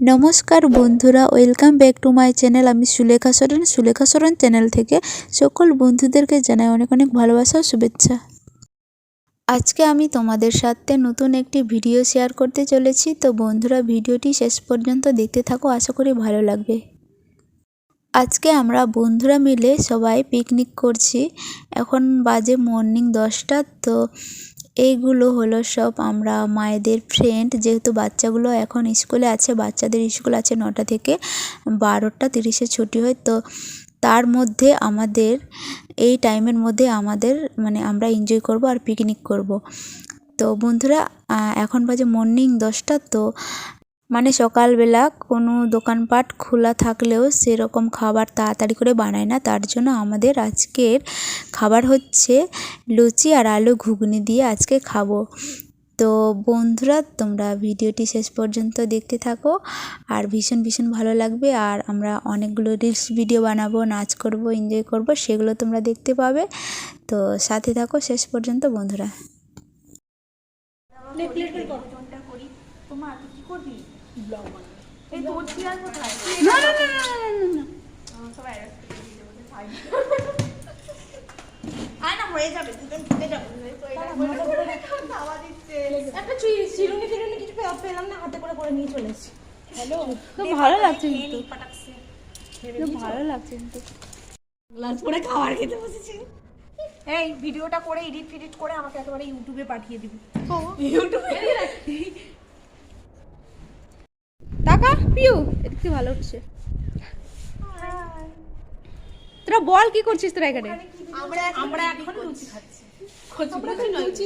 নমস্কার বন্ধুরা, welcome back to my channel. আমি সুলেখা সরেন। সুলেখা সরেন চ্যানেল থেকে সকল বন্ধুদেরকে জানাই অনেক অনেক ভালোবাসা ও শুভেচ্ছা। আজকে আমি তোমাদের সাথে নতুন একটি ভিডিও শেয়ার করতে চলেছি। তো বন্ধুরা, ভিডিওটি শেষ পর্যন্ত দেখতে থাকো, আশা করি ভালো লাগবে। আজকে আমরা বন্ধুরা মিলে সবাই পিকনিক করছি। এখন বাজে মর্নিং দশটা, তো এইগুলো হলো সব আমরা মায়েদের ফ্রেন্ড যেহেতু বাচ্চাগুলো এখন স্কুলে আছে, বাচ্চাদের স্কুল আছে নটা থেকে বারোটা, তিরিশে ছুটি হয়, তো তার মধ্যে আমাদের, এই টাইমের মধ্যে আমাদের মানে আমরা এনজয় করব আর পিকনিক করব। তো বন্ধুরা এখন বাজে মর্নিং দশটা, তো মানে সকালবেলা কোনো দোকানপাট খোলা থাকলেও সেরকম খাবার তাড়াতাড়ি করে বানায় না। তার জন্য আমাদের আজকের খাবার হচ্ছে লুচি আর আলু ঘুগনি দিয়ে আজকে খাব। তো বন্ধুরা, তোমরা ভিডিওটি শেষ পর্যন্ত দেখতে থাকো আর ভীষণ ভীষণ ভালো লাগবে। আর আমরা অনেকগুলো রিলস ভিডিও বানাবো, নাচ করব, এনজয় করব, সেগুলো তোমরা দেখতে পাবে। তো সাথে থাকো শেষ পর্যন্ত, বন্ধুরা তোমার তুই কি করবি ব্লগ বানাবি এই তোর কি আর কোথায় না না না না না না সবাই অ্যারেস্ট করে দিয়ে দেবো ফাইন আয় না হয়ে যাবে দুজন ঢুকে যাবে একটা চিরুনি টিরুনি কিছু পেলাম না হাতে করে করে নিয়ে চলে এসেছি হ্যালো ভালো লাগছে ভালো কিন্তু করে খাবার খেতে বসেছি এই ভিডিওটা করে এডিট ফিডিট করে আমাকে একেবারে ইউটিউবে পাঠিয়ে দিবি। ইউটিউবে টাকা পিউ ভালো হচ্ছে? তোরা বল কি করছিস তোরা এখানে? আমরা আমরা এখন লুচি খাচ্ছি। লুচি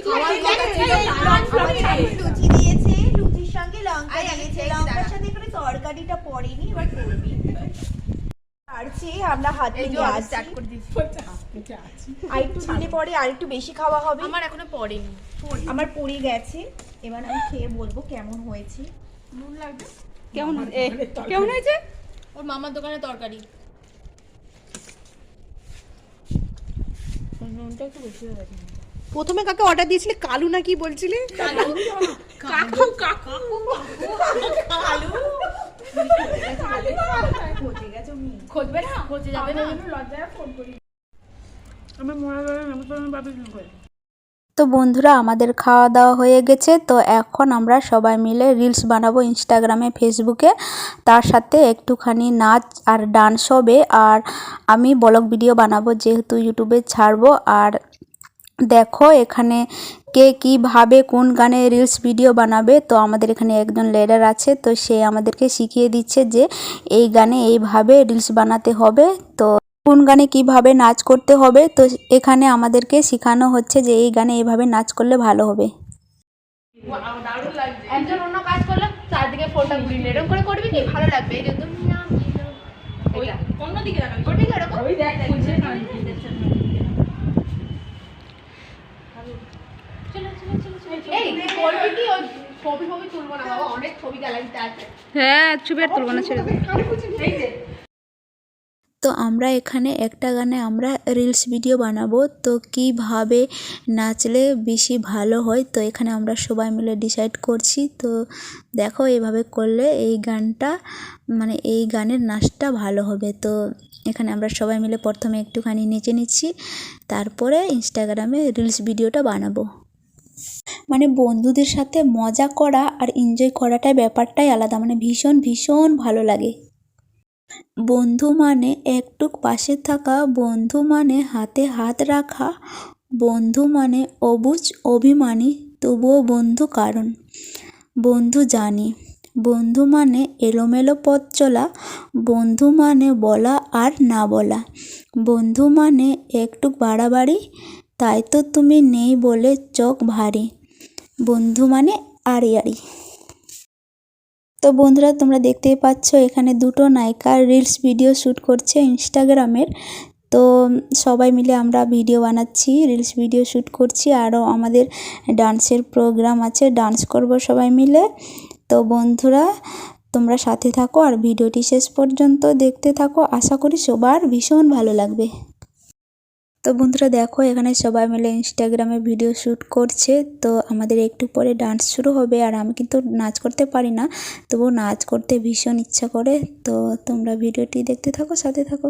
দিয়েছে লুচির সঙ্গে লঙ্কা দিয়েছে। লঙ্কার সাথে এখানে তরকারিটা পড়েনি এবার করবি। পারছি আমরা হাত মিলিয়ে আছি আর একটু দিলে পরে আর একটু বেশি খাওয়া হবে। আমার এখনও পড়েনি। আমার পড়ে গেছে। এবার আমি খেয়ে বলব কেমন হয়েছে। নুন লাগবে? কেমন এ, কেমন হয়েছে? ওর মামার দোকানে তরকারি। নুনটা একটু বেশি হয়ে গেছে। প্রথমে কাকে অর্ডার দিয়েছিলে? কালু না কি বলছিলে? কাকু কাকু। খোঁজবে না? খোঁজে যাবে না। তো বন্ধুরা, আমাদের খাওয়া দাওয়া হয়ে গেছে। তো এখন আমরা সবাই মিলে রিলস বানাবো ইনস্টাগ্রামে ফেসবুকে তার সাথে একটুখানি নাচ আর ডান্স হবে। আর আমি ব্লগ ভিডিও বানাবো, যেহেতু ইউটিউবে ছাড়বো। আর দেখো এখানে কে কীভাবে কোন গানে রিলস ভিডিও বানাবে। তো আমাদের এখানে একজন লেডার আছে। তো সে আমাদেরকে শিখিয়ে দিচ্ছে যে এই গানে এইভাবে রিলস বানাতে হবে। তো কোন গানে কীভাবে নাচ করতে হবে তো এখানে আমাদেরকে শেখানো হচ্ছে যে এই গানে এইভাবে নাচ করলে ভালো হবে। একজন অন্য কাজ করলে চারদিকে ফোনটা ঘুরিয়ে এরকম করে করবি কি? ভালো লাগবে এই যে তুমি অন্যদিকে দেখাবি করবি কি এরকম। ওই দেখ এই করবি কি? ওই ছবি ছবি তুলবো না বাবা অনেক ছবি গ্যালারিতে আছে। হ্যাঁ ছবি আর তুলব না ছেড়ে তো আমরা এখানে একটা গানে আমরা রিলস ভিডিও বানাবো। তো কীভাবে নাচলে বেশি ভালো হয়? তো এখানে আমরা সবাই মিলে ডিসাইড করছি। তো দেখো এভাবে করলে এই গানটা মানে এই গানের নাচটা ভালো হবে। তো এখানে আমরা সবাই মিলে প্রথমে একটুখানি নেচে নিচ্ছি। তারপরে ইনস্টাগ্রামে রিলস ভিডিওটা বানাবো। মানে বন্ধুদের সাথে মজা করা আর এনজয় করাটাই ব্যাপারটাই আলাদা। মানে ভীষণ ভীষণ ভালো লাগে। বন্ধু মানে একটুক পাশে থাকা, বন্ধু মানে হাতে হাত রাখা, বন্ধু মানে অবুজ অভিমানী, তবুও বন্ধু কারণ। বন্ধু জানি, বন্ধু মানে এলোমেলো পথ চলা, বন্ধু মানে বলা আর না বলা। বন্ধু মানে একটু বাড়াবাড়ি, তাই তো তুমি নেই বলে চোখ ভারী। বন্ধু মানে আড়ি আড়ি তো বন্ধুরা, তোমরা দেখতেই পাচ্ছ, এখানে দুটো নায়িকার রিলস ভিডিও শ্যুট করছে ইনস্টাগ্রামের। তো সবাই মিলে আমরা ভিডিও বানাচ্ছি, রিলস ভিডিও শ্যুট করছি, আরও আমাদের ডান্সের প্রোগ্রাম আছে, ডান্স করব সবাই মিলে। তো বন্ধুরা, তোমরা সাথে থাকো আর ভিডিওটি শেষ পর্যন্ত দেখতে থাকো। আশা করি সবার ভীষণ ভালো লাগবে। তো বন্ধুরা দেখো, এখানে সবাই মিলে ইনস্টাগ্রামে ভিডিও শ্যুট করছে। তো আমাদের একটু পরে ডান্স শুরু হবে আর আমি কিন্তু নাচ করতে পারি না। তবু নাচ করতে ভীষণ ইচ্ছা করে। তো তোমরা ভিডিওটি দেখতে থাকো, সাথে থাকো।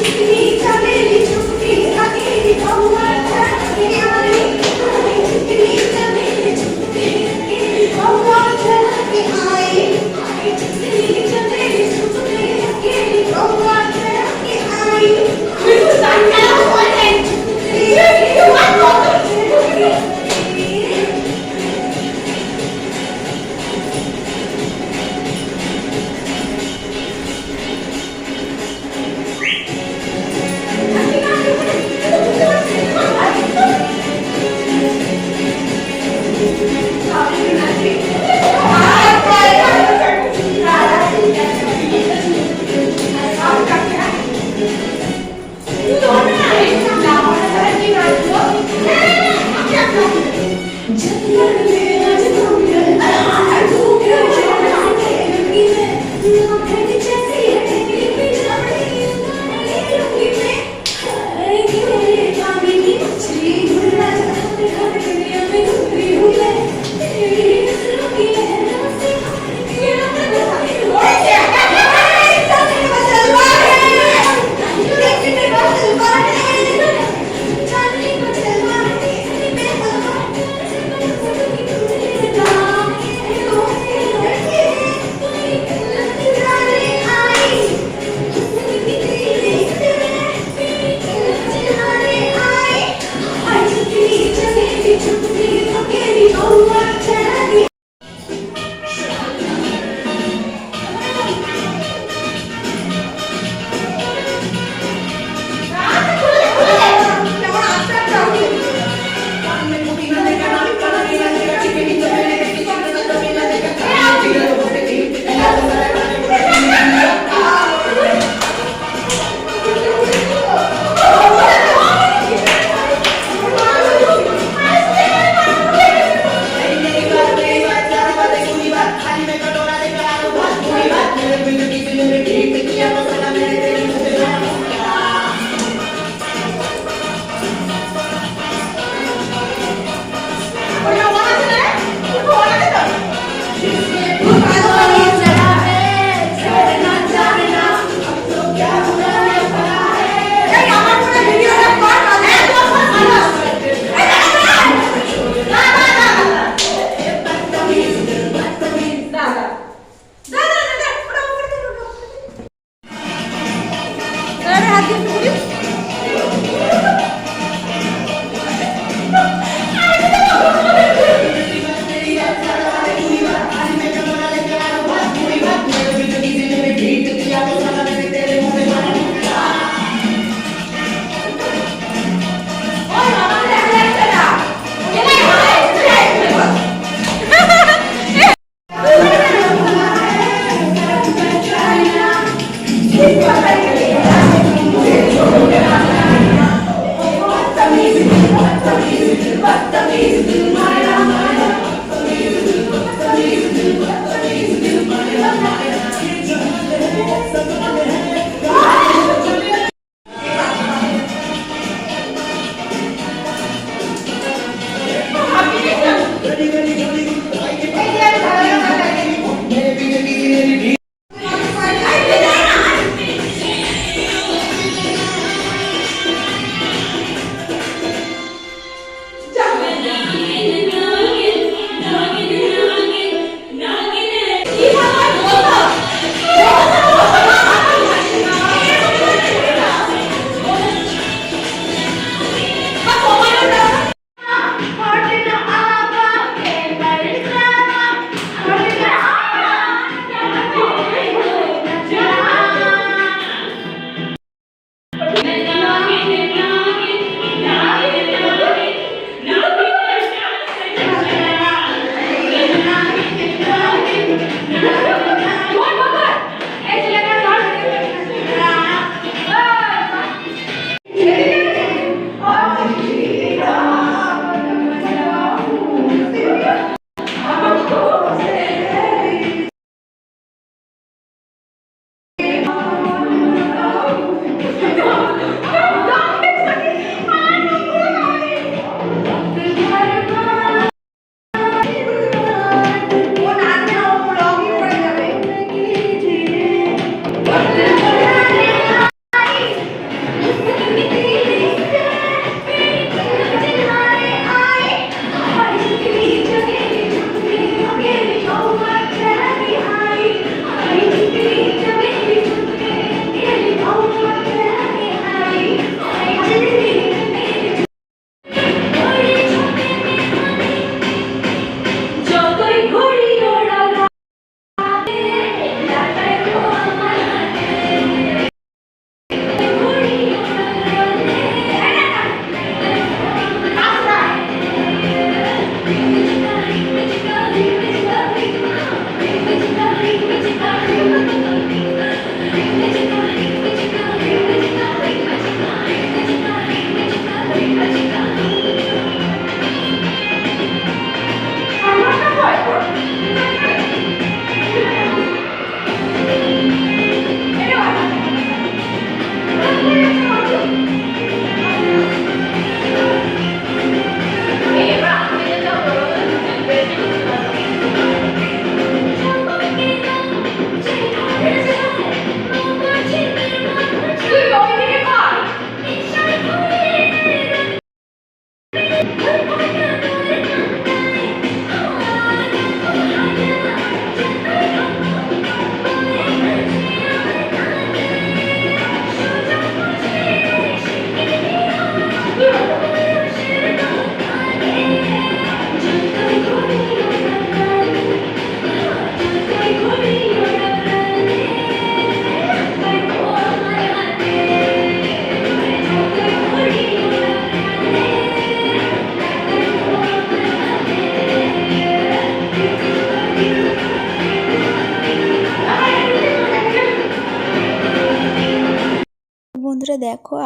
নীচে নীচে নীচে নীচে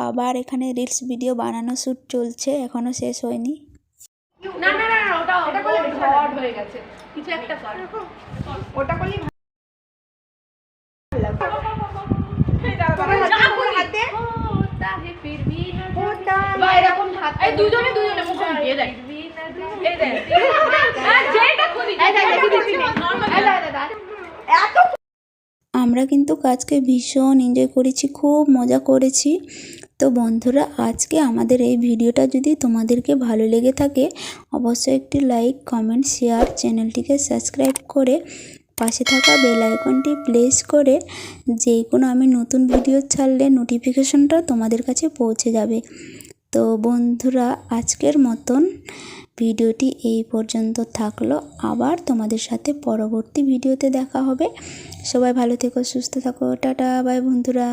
আবার এখানে রিলস ভিডিও বানানো শ্যুট চলছে এখনও শেষ হয়নি। না না না না, ওটা ওটা হয়ে গেছে। কিছু একটা ওটা করলে বা এরকম হাত এই দুজনে দুজনে মুখ দিয়ে দেখ। এই দেখ। হ্যাঁ যেটা খুদি এই দেখ এই দেখ নরমাল এই দেখ দেখ। এত আমরা কিন্তু কাজকে ভীষণ এনজয় করেছি খুব মজা করেছি। তো বন্ধুরা, আজকে আমাদের এই ভিডিওটা যদি তোমাদেরকে ভালো লেগে থাকে, অবশ্যই একটি লাইক, কমেন্ট, শেয়ার চ্যানেলটিকে সাবস্ক্রাইব করে পাশে থাকা বেল আইকনটি প্লেস করে যে কোনো আমি নতুন ভিডিও ছাড়লে নোটিফিকেশনটা তোমাদের কাছে পৌঁছে যাবে। তো বন্ধুরা, আজকের মতন ভিডিওটি এই পর্যন্ত থাকল। আবার তোমাদের সাথে পরবর্তী ভিডিওতে দেখা হবে। সবাই ভালো থেকো, সুস্থ থাকো। টাটা, বাই বন্ধুরা।